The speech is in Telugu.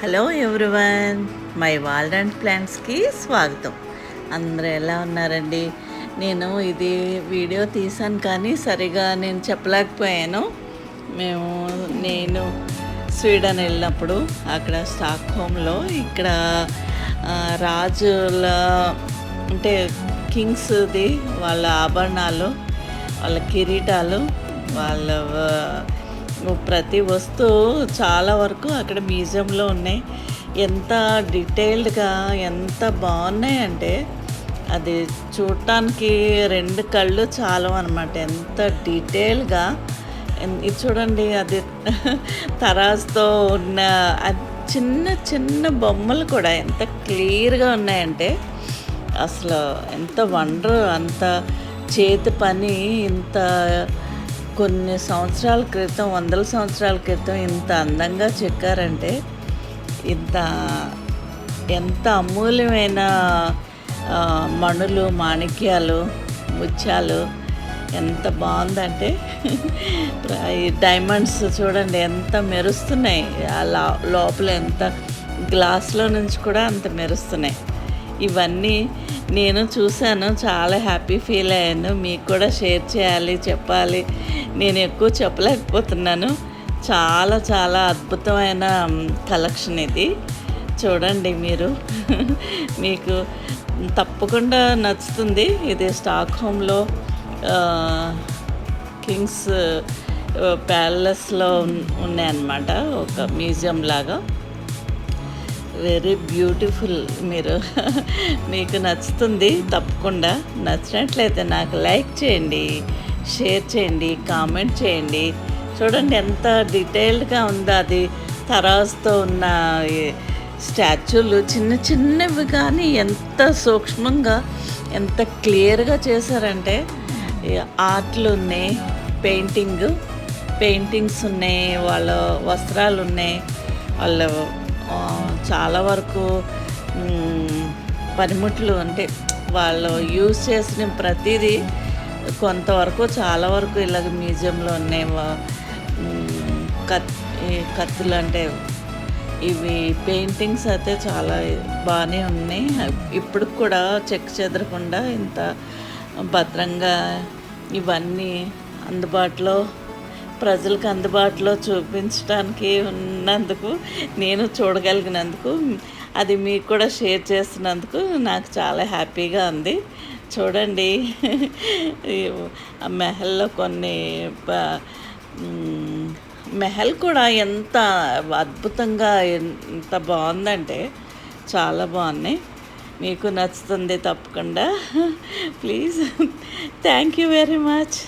Hello everyone. My world and ప్లాంట్స్కి స్వాగతం. అందరూ ఎలా ఉన్నారండి? నేను ఇది వీడియో తీసాను కానీ సరిగా నేను చెప్పలేకపోయాను. మేము నేను స్వీడన్ వెళ్ళినప్పుడు అక్కడ స్టాక్ హోమ్లో ఇక్కడ రాజుల అంటే కింగ్స్ది వాళ్ళ ఆభరణాలు వాళ్ళ కిరీటాలు వాళ్ళ ప్రతి వస్తువు చాలా వరకు అక్కడ మ్యూజియంలో ఉన్నాయి. ఎంత డీటెయిల్డ్గా ఎంత బాగున్నాయి అంటే అది చూడటానికి రెండు కళ్ళు చాలు అనమాట ఎంత డీటెయిల్గా ఇది చూడండి అది తరాజుతో ఉన్న చిన్న చిన్న బొమ్మలు కూడా ఎంత క్లియర్గా ఉన్నాయంటే అసలు ఎంత వండర్ అంత చేతి పని ఇంత కొన్ని సంవత్సరాల క్రితం వందల సంవత్సరాల క్రితం ఇంత అందంగా చెక్కారంటే ఇంత ఎంత అమూల్యమైన మణులు మాణిక్యాలు ముత్యాలు ఎంత బాగుందంటే ఈ డైమండ్స్ చూడండి ఎంత మెరుస్తున్నాయి. ఆ లోపల ఎంత గ్లాస్లో నుంచి కూడా అంత మెరుస్తున్నాయి. ఇవన్నీ నేను చూశాను చాలా హ్యాపీ ఫీల్ అయ్యాను. మీకు కూడా షేర్ చేయాలి చెప్పాలి. నేను ఎక్కువ చెప్పలేకపోతున్నాను. చాలా చాలా అద్భుతమైన కలెక్షన్ ఇది. చూడండి మీరు. మీకు తప్పకుండా నచ్చుతుంది. ఇది స్టాక్ హోమ్లో కింగ్స్ ప్యాలెస్లో ఉన్నాయన్నమాట. ఒక మ్యూజియం లాగా వెరీ బ్యూటిఫుల్ మీరు. మీకు నచ్చుతుంది తప్పకుండా. నచ్చినట్లయితే నాకు లైక్ చేయండి షేర్ చేయండి కామెంట్ చేయండి. చూడండి ఎంత డీటెయిల్డ్గా ఉందో అది. తరాజుతో ఉన్న స్టాచ్యూలు చిన్న చిన్నవి కానీ ఎంత సూక్ష్మంగా ఎంత క్లియర్గా చేశారంటే ఆర్ట్లు ఉన్నాయి పెయింటింగ్ పెయింటింగ్స్ ఉన్నాయి వాళ్ళ వస్త్రాలు ఉన్నాయి వాళ్ళ చాలా వరకు పనిముట్లు అంటే వాళ్ళు యూజ్ చేసిన ప్రతిదీ కొంతవరకు చాలా వరకు ఇలాగ మ్యూజియంలో ఉన్నాయి కత్ ఈ కత్తులు అంటే ఇవి పెయింటింగ్స్ అయితే చాలా బాగానే ఉన్నాయి. ఇప్పుడు కూడా చెక్ చెదరకుండా ఇంత భద్రంగా ఇవన్నీ అందుబాటులో ప్రజలకు అందుబాటులో చూపించడానికి ఉన్నందుకు నేను చూడగలిగినందుకు అది మీకు కూడా షేర్ చేసినందుకు నాకు చాలా హ్యాపీగా ఉంది. చూడండి మెహల్లో కొన్ని మెహల్ కూడా ఎంత అద్భుతంగా ఎంత బాగుందంటే చాలా బాగున్నాయి. మీకు నచ్చుతుంది తప్పకుండా. Please thank you very much.